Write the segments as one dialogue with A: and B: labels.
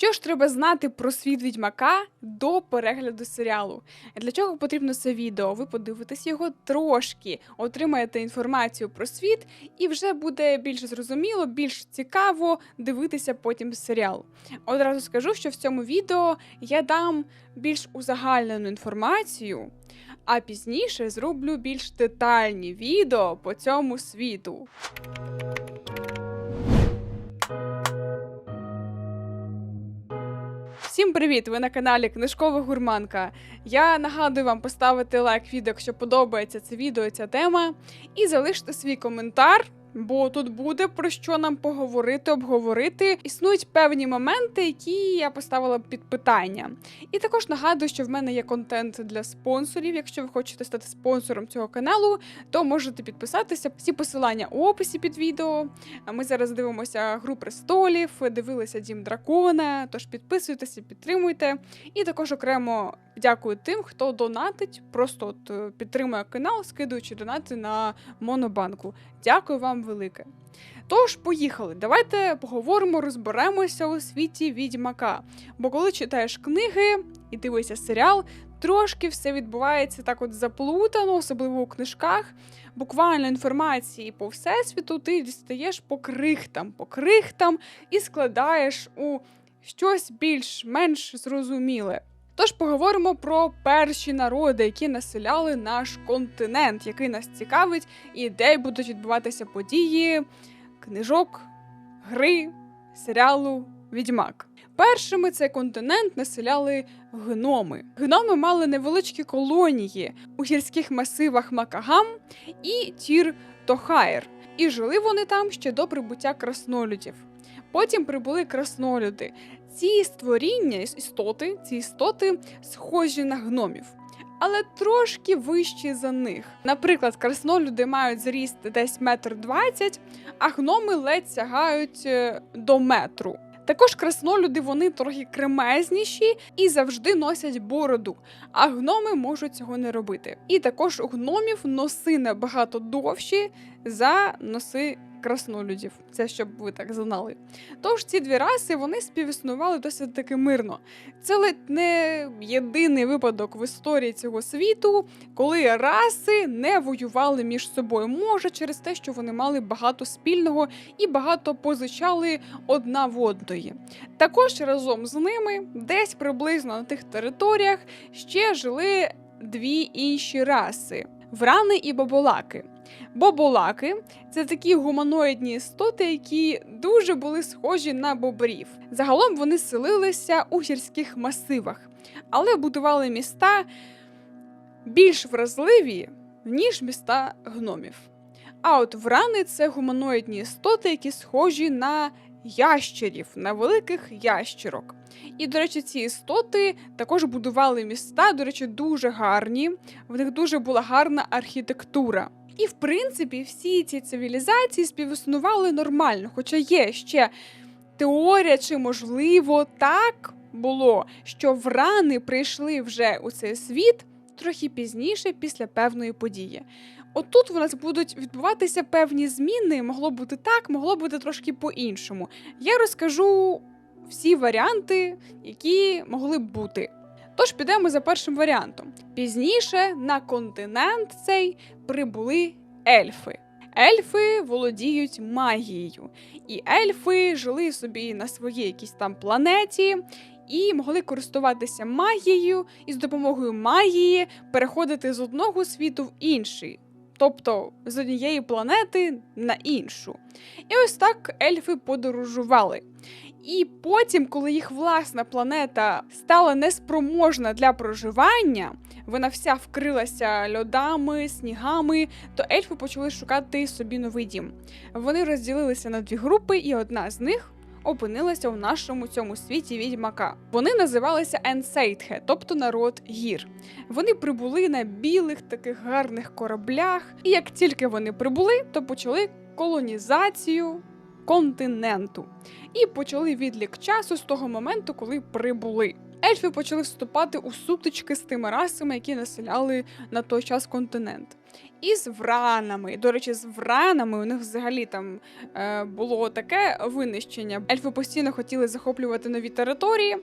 A: Що ж треба знати про світ відьмака до перегляду серіалу? Для чого потрібно це відео? Ви подивитесь його трошки, отримаєте інформацію про світ, і вже буде більш зрозуміло, більш цікаво дивитися потім серіал. Одразу скажу, що в цьому відео я дам більш узагальнену інформацію, а пізніше зроблю більш детальні відео по цьому світу. Всім привіт! Ви на каналі Книжкова Гурманка. Я нагадую вам поставити лайк відео, якщо подобається це відео, ця тема, і залиште свій коментар. Бо тут буде про що нам поговорити, обговорити. Існують певні моменти, які я поставила під питання. І також нагадую, що в мене є контент для спонсорів. Якщо ви хочете стати спонсором цього каналу, то можете підписатися. Всі посилання у описі під відео. Ми зараз дивимося Гру престолів, дивилися Дім Дракона. Тож підписуйтеся, підтримуйте. І також окремо дякую тим, хто донатить, просто от е, підтримує канал, скидуючи донати на монобанку. Дякую вам велике. Тож, поїхали. Давайте поговоримо, розберемося у світі відьмака. Бо коли читаєш книги і дивишся серіал, трошки все відбувається так от заплутано, особливо у книжках. Буквально інформації по всесвіту ти дістаєш по крихтам, по крихтам і складаєш у щось більш-менш зрозуміле. Тож поговоримо про перші народи, які населяли наш континент, який нас цікавить, і де будуть відбуватися події книжок, гри, серіалу Відьмак. Першими цей континент населяли гноми. Гноми мали невеличкі колонії у гірських масивах Макагам і Тір Тохаєр, і жили вони там ще до прибуття краснолюдів. Потім прибули краснолюди. Ці створіння, істоти, ці істоти схожі на гномів. Але трошки вищі за них. Наприклад, краснолюди мають зріст десь метр двадцять, а гноми ледь сягають е, до метру. Також краснолюди вони трохи кремезніші і завжди носять бороду, а гноми можуть цього не робити. І також у гномів носи набагато довші за носи краснолюдів. Це щоб ви так знали. Тож ці дві раси вони співіснували досить таки мирно. Це ледь не єдиний випадок в історії цього світу, коли раси не воювали між собою. Може, через те, що вони мали багато спільного і багато позичали одна в одної. Також разом з ними, десь приблизно на тих територіях, ще жили дві інші раси врани і боболаки. Боболаки це такі гуманоїдні істоти, які дуже були схожі на бобрів. Загалом вони селилися у гірських масивах, але будували міста більш вразливі, ніж міста гномів. А от врани це гуманоїдні істоти, які схожі на ящерів, на великих ящерок. І, до речі, ці істоти також будували міста, до речі, дуже гарні. В них дуже була гарна архітектура. І, в принципі, всі ці цивілізації співіснували нормально, хоча є ще теорія, чи можливо так було, що врани прийшли вже у цей світ трохи пізніше після певної події. Отут у нас будуть відбуватися певні зміни, могло бути так, могло бути трошки по-іншому. Я розкажу всі варіанти, які могли б бути. Тож підемо за першим варіантом. Пізніше на континент цей прибули ельфи. Ельфи володіють магією, і ельфи жили собі на своїй якійсь там планеті і могли користуватися магією і з допомогою магії переходити з одного світу в інший. Тобто з однієї планети на іншу. І ось так ельфи подорожували. І потім, коли їх власна планета стала неспроможна для проживання, вона вся вкрилася льодами, снігами, то ельфи почали шукати собі новий дім. Вони розділилися на дві групи, і одна з них опинилася у нашому цьому світі відьмака. Вони називалися Енсейтхе, тобто народ гір. Вони прибули на білих таких гарних кораблях, і як тільки вони прибули, то почали колонізацію континенту і почали відлік часу з того моменту, коли прибули. Ельфи почали вступати у сутички з тими расами, які населяли на той час континент. Із вранами. До речі, з вранами у них взагалі там е, було таке винищення. Ельфи постійно хотіли захоплювати нові території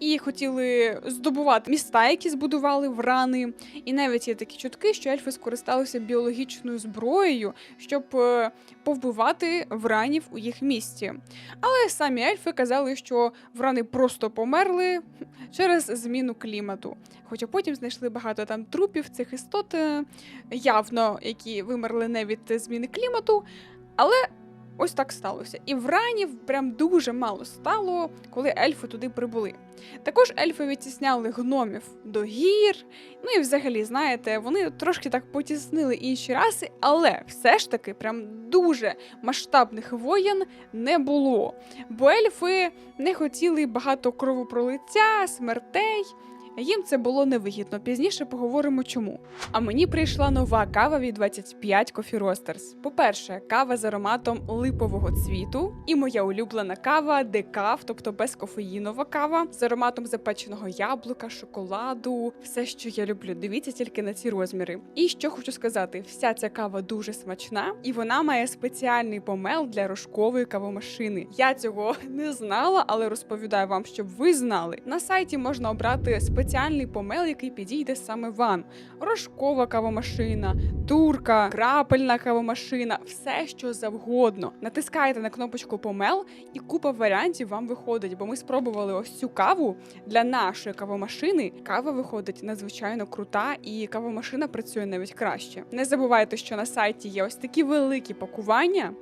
A: і хотіли здобувати міста, які збудували врани. І навіть є такі чутки, що ельфи скористалися біологічною зброєю, щоб е, повбивати вранів у їх місті. Але самі ельфи казали, що врани просто померли через зміну клімату. Хоча потім знайшли багато там трупів цих істот, е, явно які вимерли не від зміни клімату. Але ось так сталося. І вранів прям дуже мало стало, коли ельфи туди прибули. Також ельфи відтісняли гномів до гір. Ну і взагалі, знаєте, вони трошки так потіснили інші раси, але все ж таки прям дуже масштабних воєн не було. Бо ельфи не хотіли багато кровопролиття, смертей. Їм це було невигідно. Пізніше поговоримо чому. А мені прийшла нова кава від 25 Coffee Roasters. По-перше, кава з ароматом липового цвіту, і моя улюблена кава декав, тобто безкофеїнова кава з ароматом запеченого яблука, шоколаду, все, що я люблю. Дивіться тільки на ці розміри. І що хочу сказати, вся ця кава дуже смачна, і вона має спеціальний помел для рожкової кавомашини. Я цього не знала, але розповідаю вам, щоб ви знали. На сайті можна обрати спеціальний помел, який підійде саме вам. Рожкова кавомашина, турка, крапельна кавомашина, все що завгодно. Натискаєте на кнопочку помел, і купа варіантів вам виходить. Бо ми спробували ось цю каву для нашої кавомашини. Кава виходить надзвичайно крута, і кавомашина працює навіть краще. Не забувайте, що на сайті є ось такі великі пакування.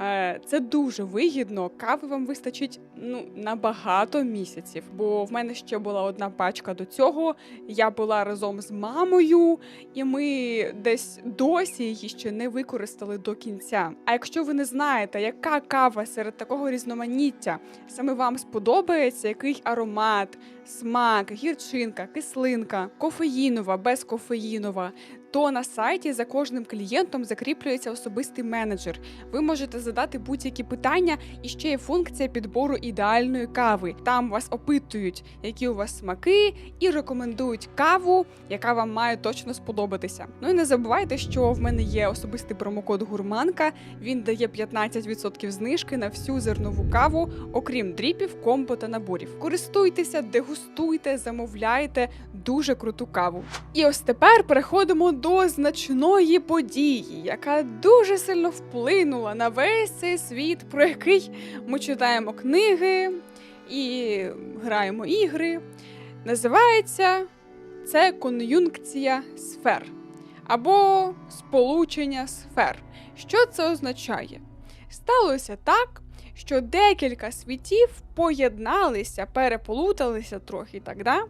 A: Е, Це дуже вигідно. Кави вам вистачить ну на багато місяців. Бо в мене ще була одна пачка до цього. Я була разом з мамою, і ми десь досі її ще не використали до кінця. А якщо ви не знаєте, яка кава серед такого різноманіття саме вам сподобається, який аромат, смак, гірчинка, кислинка, кофеїнова, безкофеїнова, то на сайті за кожним клієнтом закріплюється особистий менеджер. Ви можете задати будь-які питання, і ще є функція підбору ідеальної кави. Там вас опитують, які у вас смаки, і рекомендують каву, яка вам має точно сподобатися. Ну і не забувайте, що в мене є особистий промокод Гурманка. Він дає 15% знижки на всю зернову каву, окрім дріпів, комбо та наборів. Користуйтеся, дегустуйте, замовляйте дуже круту каву. І ось тепер переходимо до значної події, яка дуже сильно вплинула на весь цей світ, про який ми читаємо книги і граємо ігри. Називається це кон'юнкція сфер або сполучення сфер. Що це означає? Сталося так, що декілька світів поєдналися, переплуталися трохи так, да?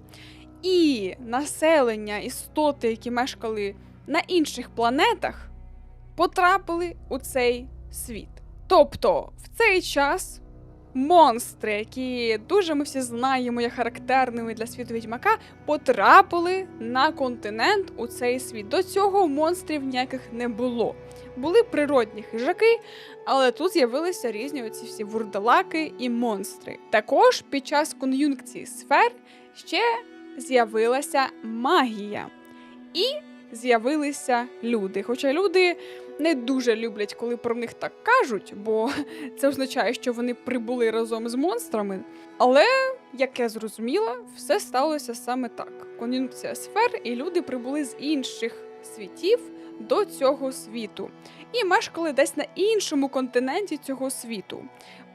A: і населення істоти, які мешкали на інших планетах, потрапили у цей світ. Тобто в цей час монстри, які дуже ми всі знаємо, є характерними для світу відьмака, потрапили на континент у цей світ. До цього монстрів ніяких не було. Були природні хижаки, але тут з'явилися різні оці всі вурдалаки і монстри. Також під час кон'юнкції сфер ще з'явилася магія. І з'явилися люди. Хоча люди не дуже люблять, коли про них так кажуть, бо це означає, що вони прибули разом з монстрами. Але, як я зрозуміла, все сталося саме так: кон'юнкція сфер, і люди прибули з інших світів до цього світу і мешкали десь на іншому континенті цього світу.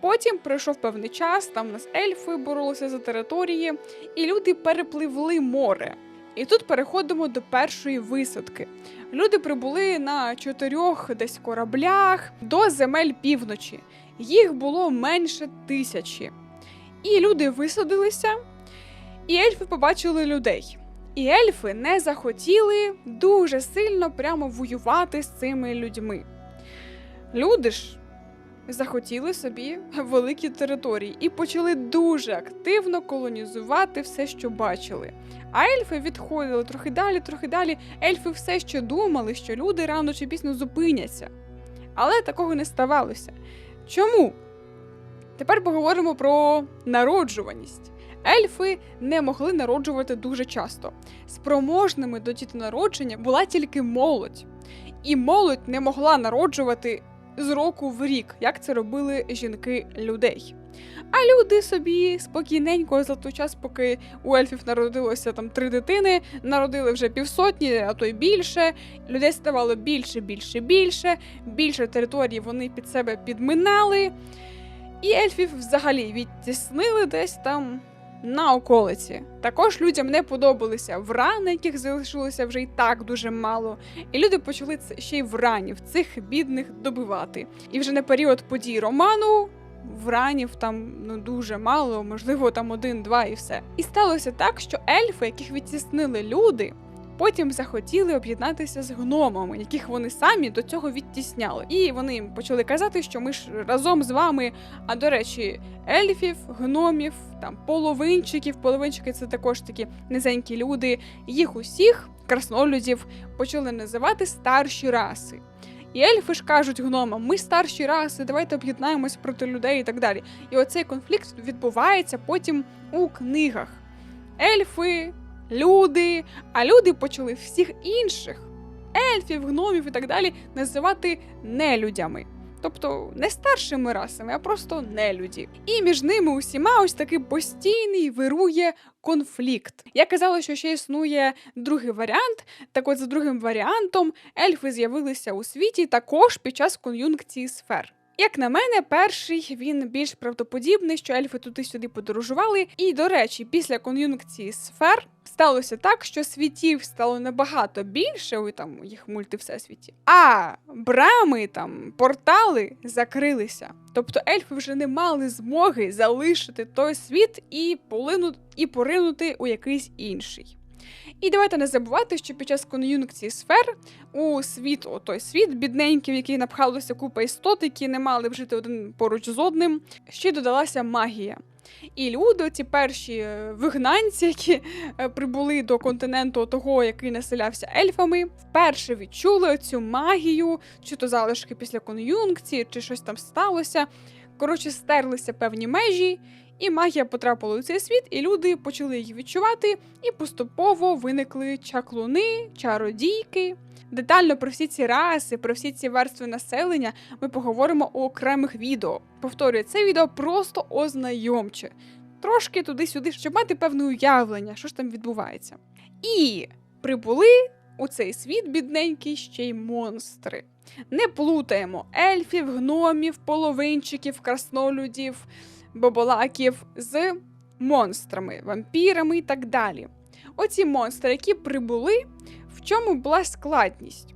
A: Потім пройшов певний час, там у нас ельфи боролися за території, і люди перепливли море. І тут переходимо до першої висадки. Люди прибули на чотирьох десь кораблях до земель півночі. Їх було менше тисячі. І люди висадилися, і ельфи побачили людей. І ельфи не захотіли дуже сильно прямо воювати з цими людьми. Люди ж захотіли собі великі території і почали дуже активно колонізувати все, що бачили. А ельфи відходили трохи далі, трохи далі. Ельфи все ще думали, що люди рано чи пізно зупиняться. Але такого не ставалося. Чому? Тепер поговоримо про народжуваність. Ельфи не могли народжувати дуже часто. Спроможними до дітонародження була тільки молодь, і молодь не могла народжувати з року в рік, як це робили жінки людей. А люди собі спокійненько за той час, поки у ельфів народилося там три дитини, народили вже півсотні, а то й більше. Людей ставало більше, більше, більше. Більше території вони під себе підминали. І ельфів взагалі відтіснили десь там на околиці. Також людям не подобалися врани, яких залишилося вже й так дуже мало. І люди почали це ще й вранів, цих бідних добивати. І вже на період подій роману. Вранів там ну дуже мало, можливо, там один-два і все. І сталося так, що ельфи, яких відтіснили люди, потім захотіли об'єднатися з гномами, яких вони самі до цього відтісняли. І вони їм почали казати, що ми ж разом з вами. А до речі, ельфів, гномів, там половинчиків. Половинчики це також такі низенькі люди. Їх усіх краснолюдів почали називати старші раси. І ельфи ж кажуть гномам, ми старші раси, давайте об'єднаємось проти людей і так далі. І оцей конфлікт відбувається потім у книгах. Ельфи, люди, а люди почали всіх інших ельфів, гномів і так далі називати нелюдями. Тобто не старшими расами, а просто нелюді. І між ними усіма ось такий постійний вирує конфлікт. Я казала, що ще існує другий варіант. Так от за другим варіантом ельфи з'явилися у світі також під час кон'юнкції сфер. Як на мене, перший він більш правдоподібний, що ельфи туди-сюди подорожували. І, до речі, після кон'юнкції сфер сталося так, що світів стало набагато більше у там їх мультивсесвіті, а брами там, портали закрилися. Тобто ельфи вже не мали змоги залишити той світ і полинути і поринути у якийсь інший. І давайте не забувати, що під час кон'юнкції сфер у світ, о той світ, бідненький, в який напхалося купа істот, які не мали б жити один поруч з одним, ще додалася магія. І люди, ці перші е, вигнанці, які е, прибули до континенту того, який населявся ельфами, вперше відчули цю магію, чи то залишки після кон'юнкції, чи щось там сталося. Коротше, стерлися певні межі, і магія потрапила у цей світ, і люди почали її відчувати, і поступово виникли чаклуни, чародійки. Детально про всі ці раси, про всі ці верстви населення ми поговоримо у окремих відео. Повторюю, це відео просто ознайомче. Трошки туди-сюди, щоб мати певне уявлення, що ж там відбувається. І прибули у цей світ бідненький ще й монстри. Не плутаємо ельфів, гномів, половинчиків, краснолюдів, боболаків з монстрами, вампірами і так далі. Оці монстри, які прибули, в чому була складність?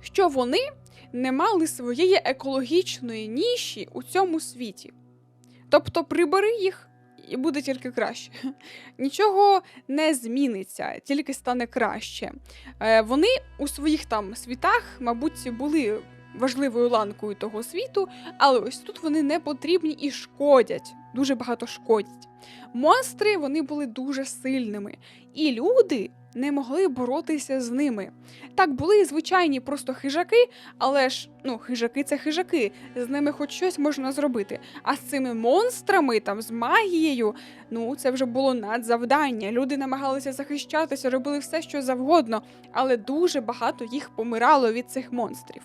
A: Що вони не мали своєї екологічної ніші у цьому світі. Тобто прибери їх і буде тільки краще. Нічого не зміниться, тільки стане краще. Е, Вони у своїх там світах, мабуть, були важливою ланкою того світу, але ось тут вони не потрібні і шкодять, дуже багато шкодять. Монстри вони були дуже сильними, і люди не могли боротися з ними. Так, були і звичайні просто хижаки, але ж ну, хижаки це хижаки, з ними хоч щось можна зробити. А з цими монстрами, там, з магією, ну це вже було надзавдання. Люди намагалися захищатися, робили все, що завгодно, але дуже багато їх помирало від цих монстрів.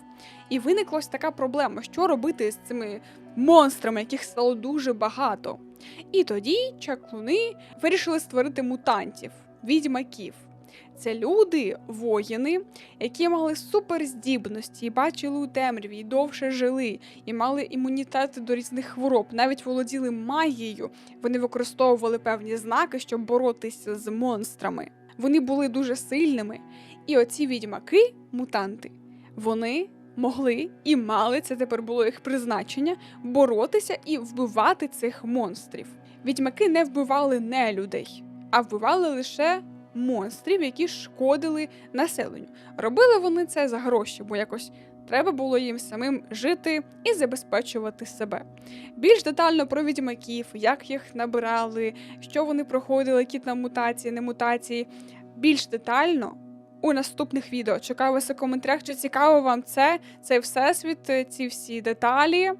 A: І виникла ось така проблема: що робити з цими монстрами, яких стало дуже багато. І тоді чаклуни вирішили створити мутантів, відьмаків. Це люди, воїни, які мали суперздібності, бачили у темряві, і довше жили, і мали імунітет до різних хвороб, навіть володіли магією. Вони використовували певні знаки, щоб боротися з монстрами. Вони були дуже сильними. І оці відьмаки, мутанти, вони могли і мали це тепер було їх призначення боротися і вбивати цих монстрів. Відьмаки не вбивали не людей, а вбивали лише монстрів, які шкодили населенню. Робили вони це за гроші, бо якось треба було їм самим жити і забезпечувати себе. Більш детально про відьмаків, як їх набирали, що вони проходили, які там мутації, не мутації. Більш детально. У наступних відео чекаю вас у коментарях, чи цікаво вам це, цей всесвіт, ці всі деталі.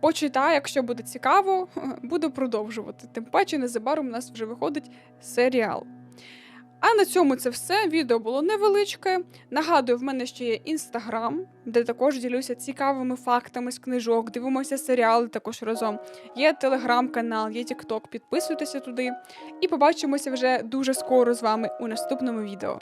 A: почитаю, якщо буде цікаво, буду продовжувати. Тим паче, незабаром у нас вже виходить серіал. А на цьому це все. Відео було невеличке. Нагадую, в мене ще є інстаграм, де також ділюся цікавими фактами з книжок, дивимося серіали також разом. Є телеграм-канал, є тікток. Підписуйтеся туди. І побачимося вже дуже скоро з вами у наступному відео.